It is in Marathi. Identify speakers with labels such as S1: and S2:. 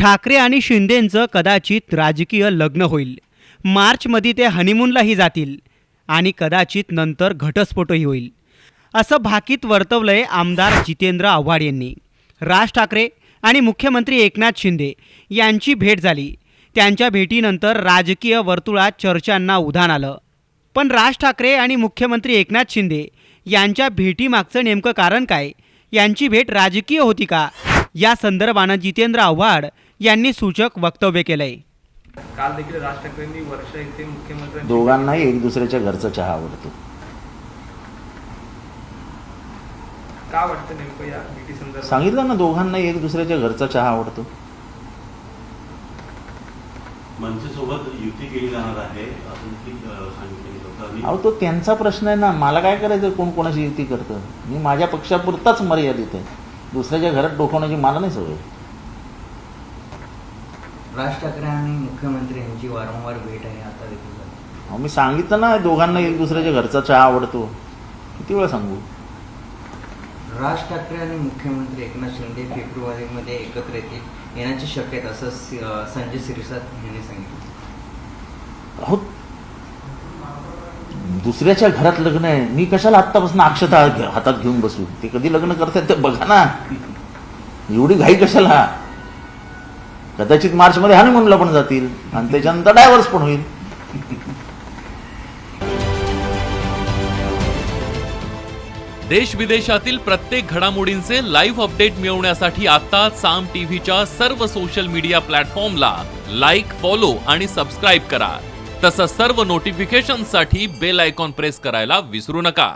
S1: ठाकरे आणि शिंदेंचं कदाचित राजकीय लग्न होईल. मार्चमध्ये ते हनीमूनलाही जातील आणि कदाचित नंतर घटस्फोटही होईल. असं भाकीत वर्तवलंय आमदार जितेंद्र आव्हाड यांनी. राज ठाकरे आणि मुख्यमंत्री एकनाथ शिंदे यांची भेट झाली. त्यांच्या भेटीनंतर राजकीय वर्तुळात चर्चांना उधाण आलं. पण राज ठाकरे आणि मुख्यमंत्री एकनाथ शिंदे यांच्या भेटीमागचं नेमकं कारण काय? यांची भेट राजकीय होती का? या संदर्भानं जितेंद्र आव्हाड यांनी सूचक वक्तव्य केलंय.
S2: काल देखील राज ठाकरेंनी वर्षा येथे मुख्यमंत्र्यांची
S3: दोघांनाही एक दुसऱ्याच्या घरचा चहा आवडतो.
S2: का वाटतं नेमकं या भेटी संदर्भात?
S3: सांगितलं ना दोघांनाही एक दुसऱ्याच्या घरचा चहा आवडतो.
S4: मनसेसोबत युती केली जाणार आहे असं देखील अ, सांगितलं होतं. आणि
S3: अहो तो त्यांचा प्रश्न आहे ना मला काय करायचं कोण कोणाशी युती करतं? मी माझ्या पक्षापुरताच मर्यादित आहे. दुसऱ्याच्या घरात डोकवण्याची मला नाही सवय.
S5: राज ठाकरे आणि मुख्यमंत्री यांची वारंवार भेट आहे आता देखील.
S3: मी सांगितलं ना दोघांना एक दुसऱ्याच्या घरचा चहा आवडतो. किती वेळा सांगू?
S5: राज ठाकरे आणि मुख्यमंत्री एकनाथ शिंदे फेब्रुवारीमध्ये एकत्र येतील येण्याची शक्यता असं संजय सिरसाट यांनी सांगितलं.
S3: अहो दुसऱ्याच्या घरात लग्न आहे. मी कशाला आत्तापासून अक्षता हातात घेऊन बसू? ते कधी लग्न करतात ते बघा ना. एवढी घाई कशाला? कदाचित मार्च मध्ये हनीमूनला पण जातील. आणि त्याच्यानंतर डायव्हर्स पण होईल.
S6: देश विदेशातील प्रत्येक घडामोडींचे लाईव्ह अपडेट मिळवण्यासाठी आता साम टीव्हीच्या सर्व सोशल मीडिया प्लॅटफॉर्मला लाईक फॉलो आणि सबस्क्राईब करा. तसंच सर्व नोटिफिकेशनसाठी बेल आयकॉन प्रेस करायला विसरू नका.